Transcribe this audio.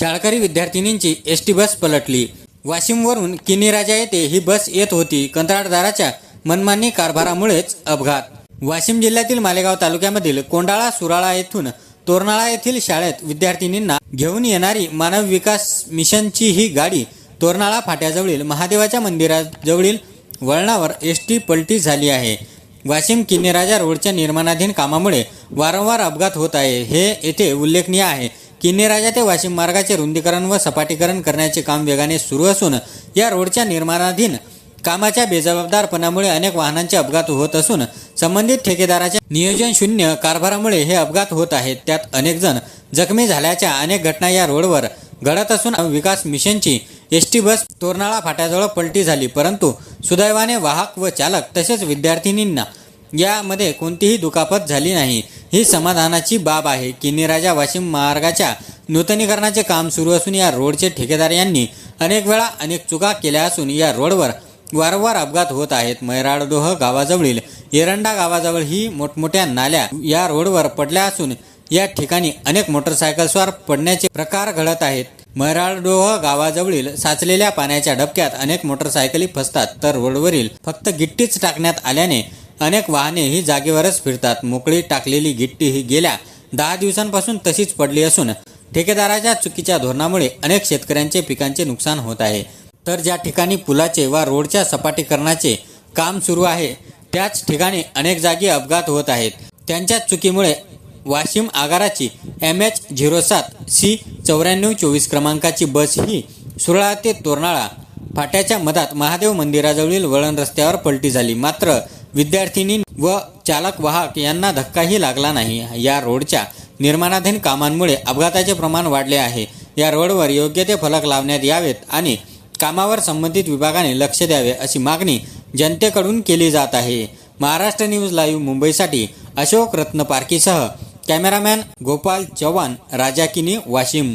शाळकरी विद्यार्थिनींची S T bus पलटली. वाशिमवरून किनीराजा येथे ही बस येत होती. कंत्राटदाराच्या मनमानी कारभारामुळेच अपघात. वाशिम जिल्ह्यातील मालेगाव तालुक्यामधील कोंडाळा सुराळा येथून तोरणाळा येथील शाळेत विद्यार्थिनींना घेऊन येणारी मानव विकास मिशनची ही गाडी तोरणाळा फाट्याजवळील महादेवाच्या मंदिराजवळील वळणावर एस टी पलटी झाली आहे. वाशिम किन्नीराजा रोडच्या निर्माणाधीन कामामुळे वारंवार अपघात होत आहे हे येथे उल्लेखनीय आहे. किन्नीराजा ते वाशिम मार्गाचे रुंदीकरण व सपाटीकरण करण्याचे काम वेगाने सुरू असून या रोडच्या निर्माणाधीन कामाच्या बेजबाबदारपणामुळे अनेक वाहनांचे अपघात होत असून संबंधित ठेकेदाराच्या नियोजन शून्य कारभारामुळे हे अपघात होत आहेत. त्यात अनेक जण जखमी झाल्याच्या अनेक घटना या रोडवर घडत असून विकास मिशनची एस टी बस तोरणाळा फाट्याजवळ पलटी झाली. परंतु सुदैवाने वाहक व चालक तसेच विद्यार्थिनींना यामध्ये कोणतीही दुखापत झाली नाही. ही समाधानाची बाब आहे. किनीराजा वाशिम मार्गाच्या नूतनीकरणाचे काम सुरू असून या रोडचे ठेकेदार यांनी अनेक वेळा अनेक चुका केल्या असून या रोडवर वारंवार अपघात होत आहेत. मैराडडोह गावाजवळील एरंडा गावाजवळ ही मोठमोठ्या नाल्या या रोडवर पडल्या असून या ठिकाणी अनेक मोटरसायकलस्वार पडण्याचे प्रकार घडत आहेत. मैराळडोह गावाजवळील साचलेल्या पाण्याच्या डबक्यात अनेक मोटरसायकली फसतात. तर रोडवरील फक्त गिट्टीच टाकण्यात आल्याने अनेक वाहने ही जागेवरच फिरतात. मोकळी टाकलेली गिट्टी ही गेल्या दहा दिवसांपासून तशीच पडली असून ठेकेदाराच्या चुकीच्या धोरणामुळे अनेक शेतकऱ्यांचे पिकांचे नुकसान होत आहे. तर ज्या ठिकाणी पुलाचे वा रोडच्या सपाटीकरणाचे काम सुरू आहे त्याच ठिकाणी अनेक जागी अपघात होत आहेत. त्यांच्या चुकीमुळे वाशिम आगाराची एम एच झिरो सात सी चौऱ्याण्णव चोवीस क्रमांकाची बस ही सुरळा ते तोरणाळा फाट्याच्या मधात महादेव मंदिराजवळील वळण रस्त्यावर पलटी झाली. मात्र विद्यार्थिनी व चालक वाहक यांना धक्काही लागला नाही. या रोडच्या निर्माणाधीन कामांमुळे अपघाताचे प्रमाण वाढले आहे. या रोडवर योग्य ते फलक लावण्यात यावेत आणि कामावर संबंधित विभागाने लक्ष द्यावे अशी मागणी जनतेकडून केली जात आहे. महाराष्ट्र न्यूज लाईव्ह मुंबईसाठी अशोक रत्न पारखीसह कॅमेरामॅन गोपाल चव्हाण राजाकिनी वाशिम.